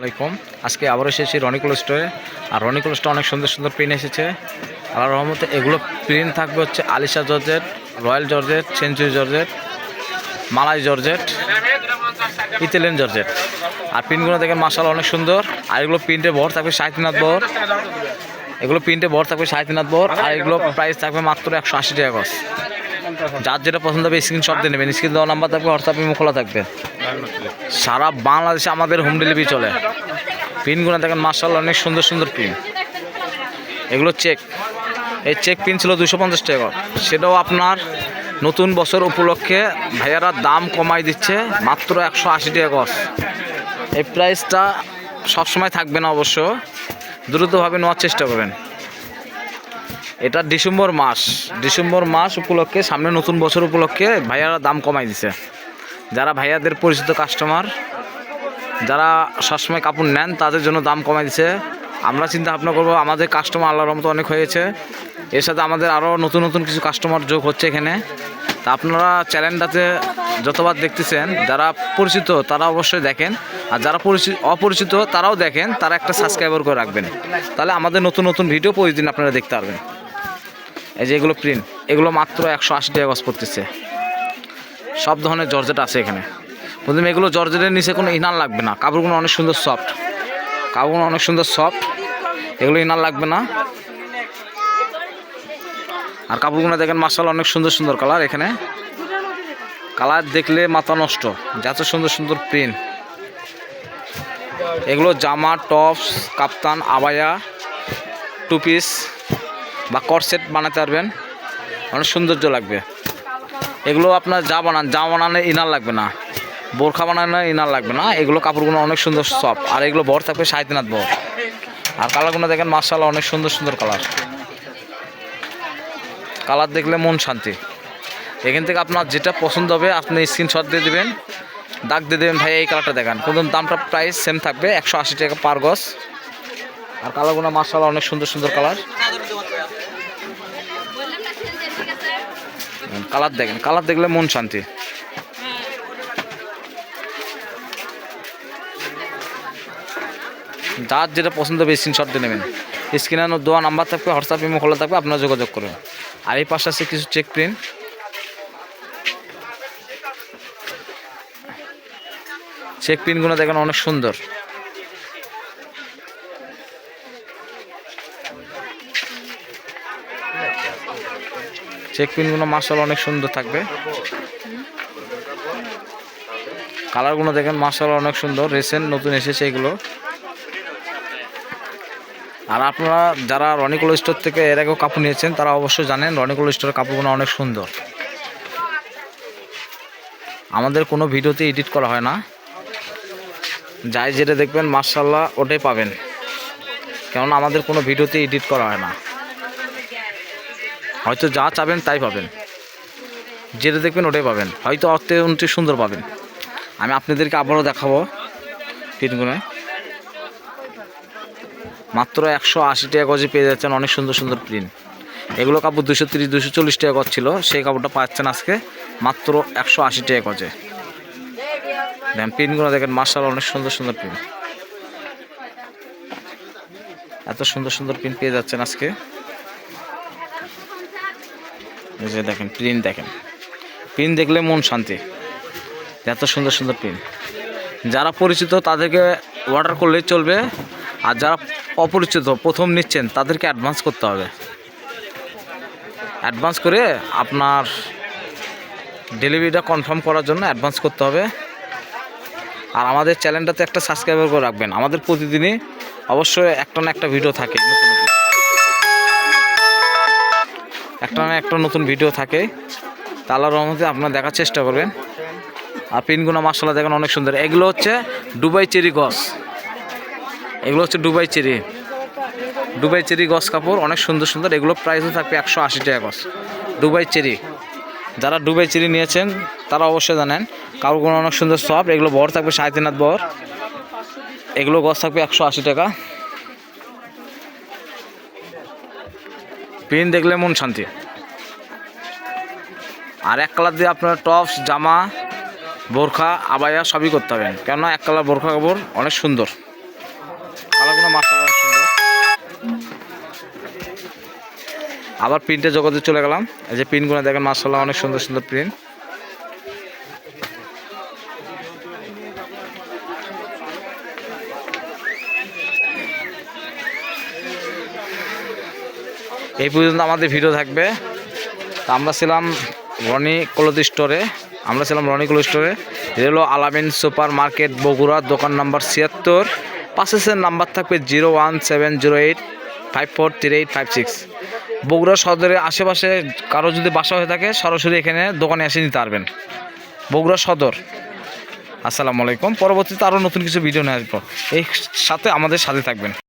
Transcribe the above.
আলাইকুম। আজকে আবার এসেছি রনিকুল স্টোরে। আর রনিকুল স্টোরে অনেক সুন্দর সুন্দর প্রিন্ট এসেছে। আল্লাহ রহমতে এগুলো প্রিন্ট থাকবে হচ্ছে Alisha georgette, royal georgette, century georgette, malai georgette, Italian georgette. আর প্রিন্টগুলো দেখেন মাসাল অনেক সুন্দর। আর এগুলো প্রিন্টে ভর থাকবে সাঁত্রিনাথ বর এগুলো প্রিন্টে ভর থাকবে সাঁত্রিনাথ বর আর এগুলো প্রাইস থাকবে মাত্র একশো আশি টাকা গজ যার যেটা পছন্দ হবে স্ক্রিনশট দিয়ে নেবেন। স্ক্রিন দেওয়া নাম্বার থাকবে হোয়াটসঅ্যাপ খোলা থাকবে। সারা বাংলাদেশে আমাদের হোম ডেলিভারি চলে। পিনগুলো দেখেন মার্শাল অনেক সুন্দর সুন্দর পিন। এগুলো চেক এই চেক পিন ছিল দুশো পঞ্চাশ টাকা। সেটাও আপনার নতুন বছর উপলক্ষে ভাইয়ারা দাম কমাই দিচ্ছে, মাত্র একশো আশি টাকা গছ এই প্রাইসটা সবসময় থাকবে না অবশ্য। দ্রুতভাবে নেওয়ার চেষ্টা করবেন। এটা ডিসেম্বর মাস। ডিসেম্বর মাস উপলক্ষে, সামনে নতুন বছর উপলক্ষে ভাইয়ারা দাম কমাই দিছে। যারা ভাইয়াদের পরিচিত কাস্টমার যারা সবসময় কাপড় নেন, তাদের জন্য দাম কমাই দিছে। আমরা চিন্তা ভাবনা করব, আমাদের কাস্টমার আল্লাহর রহমতে অনেক হয়েছে। এর সাথে আমাদের আরও নতুন নতুন কিছু কাস্টমার যোগ হচ্ছে এখানে। তা আপনারা চ্যানেলটাতে যতবার দেখতেছেন, যারা পরিচিত, তারা অবশ্যই দেখেন। আর যারা পরিচিত অপরিচিত, তারাও দেখেন, তারা একটা সাবস্ক্রাইবার করে রাখবেন। তাহলে আমাদের নতুন নতুন ভিডিও প্রতিদিন আপনারা দেখতে পারবেন। এই যে এগুলো প্রিন্ট এগুলো মাত্র একশো আশি টাকা গজ পড়তেছে। সব ধরনের জর্জেট আছে এখানে। প্রথমে এগুলো জর্জেটের নিচে কোনো ইনার লাগবে না। কাপড়গুলো অনেক সুন্দর সফট কাপড়গুলো অনেক সুন্দর সফট এগুলো ইনার লাগবে না। আর কাপড়গুলো দেখেন মার্শাল অনেক সুন্দর সুন্দর কালার এখানে। কালার দেখলে মাথা নষ্ট। যত সুন্দর সুন্দর প্রিন্ট এগুলো জামা, টপস, কাপ্তান, আবায়া টু পিস বা করসেট বানাতে পারবেন। অনেক সৌন্দর্য লাগবে। এগুলো আপনার যা বানান, যা বানালে ইনার লাগবে না। বোরখা বানানো ইনার লাগবে না। এগুলো কাপড়গুলো অনেক সুন্দর সফট আর এগুলো বর থাকবে সাঁত্রিনাথ বর। আর কালারগুলো দেখেন মার্শাল অনেক সুন্দর সুন্দর কালার। কালার দেখলে মন শান্তি। এখান থেকে আপনার যেটা পছন্দ হবে, আপনি স্ক্রিনশট দিয়ে দেবেন, দাগ দিয়ে দেবেন ভাই এই কালারটা দেখান। কিন্তু দামটা প্রাইস সেম থাকবে, একশো আশি টাকা পার গজ। আর কালারগুলো মার্শাল অনেক সুন্দর সুন্দর কালার। কালার দেখেন, কালার দেখলে মন শান্তি। যার যেটা পছন্দ হবে স্ক্রিনশট দিয়ে নেবেন। স্ক্রিনে দেওয়া নাম্বার থাকবে হোয়াটসঅ্যাপ ইমো খোলা থাকবে, আপনারা যোগাযোগ করবেন আর এই পাশে আছে কিছু চেক প্রিন্ট চেক প্রিন্টগুলো দেখেন অনেক সুন্দর। চেক প্রিন্টগুলো মার্শাল অনেক সুন্দর থাকবে। কালারগুলো দেখেন মার্শাল অনেক সুন্দর রিসেন্ট নতুন এসেছে এগুলো। আর আপনারা যারা রনিকুল স্টোর থেকে এর আগেও কাপড় নিয়েছেন, তারা অবশ্যই জানেন রনিকুল স্টোরের কাপড়গুলো অনেক সুন্দর। আমাদের কোনো ভিডিওতে এডিট করা হয় না। যাই যেটা দেখবেন মার্শাল্লাহ ওটাই পাবেন। কেননা আমাদের কোনো ভিডিওতে এডিট করা হয় না। হয়তো যা চাবেন তাই পাবেন। যেটা দেখবেন ওটাই পাবেন। হয়তো অত্যন্ত সুন্দর পাবেন। আমি আপনাদেরকে আবারও দেখাবো পিনগুলো। মাত্র একশো আশি টাকা গজে পেয়ে যাচ্ছেন অনেক সুন্দর সুন্দর প্রিন্ট এগুলো কাপড় দুশো তিরিশ দুশো চল্লিশ টাকা গজ ছিল। সেই কাপড়টা পাচ্ছেন আজকে মাত্র একশো আশি টাকা গজে। দেখেন প্রিন্টগুলো দেখেন মার্শাল অনেক সুন্দর সুন্দর প্রিন্ট এত সুন্দর সুন্দর প্রিন্ট পেয়ে যাচ্ছেন আজকে। যে দেখেন প্রিন্ট দেখেন। প্রিন্ট দেখলে মন শান্তি। এত সুন্দর সুন্দর প্রিন্ট যারা পরিচিত তাদেরকে অর্ডার করলেই চলবে, আর যারা অপরিচিত, প্রথম নিচ্ছেন, তাদেরকে অ্যাডভান্স করতে হবে। অ্যাডভান্স করে আপনার ডেলিভারিটা কনফার্ম করার জন্য অ্যাডভান্স করতে হবে। আর আমাদের চ্যানেলটাতে একটা সাবস্ক্রাইবার করে রাখবেন। আমাদের প্রতিদিনই অবশ্যই একটা না একটা ভিডিও থাকে। একটা না একটা নতুন ভিডিও থাকে। তালার রহমতে আপনারা দেখার চেষ্টা করবেন। আর পিনগুনা মাসালা দেখেন অনেক সুন্দর। এগুলো হচ্ছে দুবাই চেরি গস এগুলো হচ্ছে দুবাই চেরি। দুবাই চেরি গস কাপড় অনেক সুন্দর সুন্দর। এগুলো প্রাইসও থাকবে একশো আশি টাকা গস দুবাই চেরি। যারা দুবাই চেরি নিয়েছেন, তারা অবশ্যই জানেন, কাপড়গুলো অনেক সুন্দর সফট এগুলো বর থাকবে সাড়ে তিন হাত বর এগুলো গস থাকবে একশো আশি টাকা। পিন দেখলে মন শান্তি। আর এক কালার দিয়ে আপনার টপস জামা, বোরখা, আবায়া সবই করতে হবে কেননা এক কালার বোরখা কাপড় অনেক সুন্দর। অনেক সুন্দর। আবার প্রিন্টের জগতে চলে গেলাম। এই যে প্রিন্টগুলো দেখেন মার্শাল্লাহ অনেক সুন্দর সুন্দর প্রিন্ট এই পর্যন্ত আমাদের ভিডিও থাকবে। তা আমরা ছিলাম রনি ক্লোথ স্টোরে। আমরা ছিলাম রনি ক্লোথ স্টোরে। এটা হলো আলামিন সুপার মার্কেট বগুড়া, দোকান নাম্বার ছিয়াত্তর। পাশের নাম্বার থাকবে zero one seven zero eight five four three eight five six. Bogura সদরের আশেপাশে কারও যদি বাসা হয়ে থাকে, সরাসরি এখানে দোকানে এসে নিতে পারবেন। বগুড়া সদর। আসসালামু আলাইকুম। পরবর্তীতে আরও নতুন কিছু ভিডিও নিয়ে আসব। এই সাথে আমাদের সাথে থাকবেন।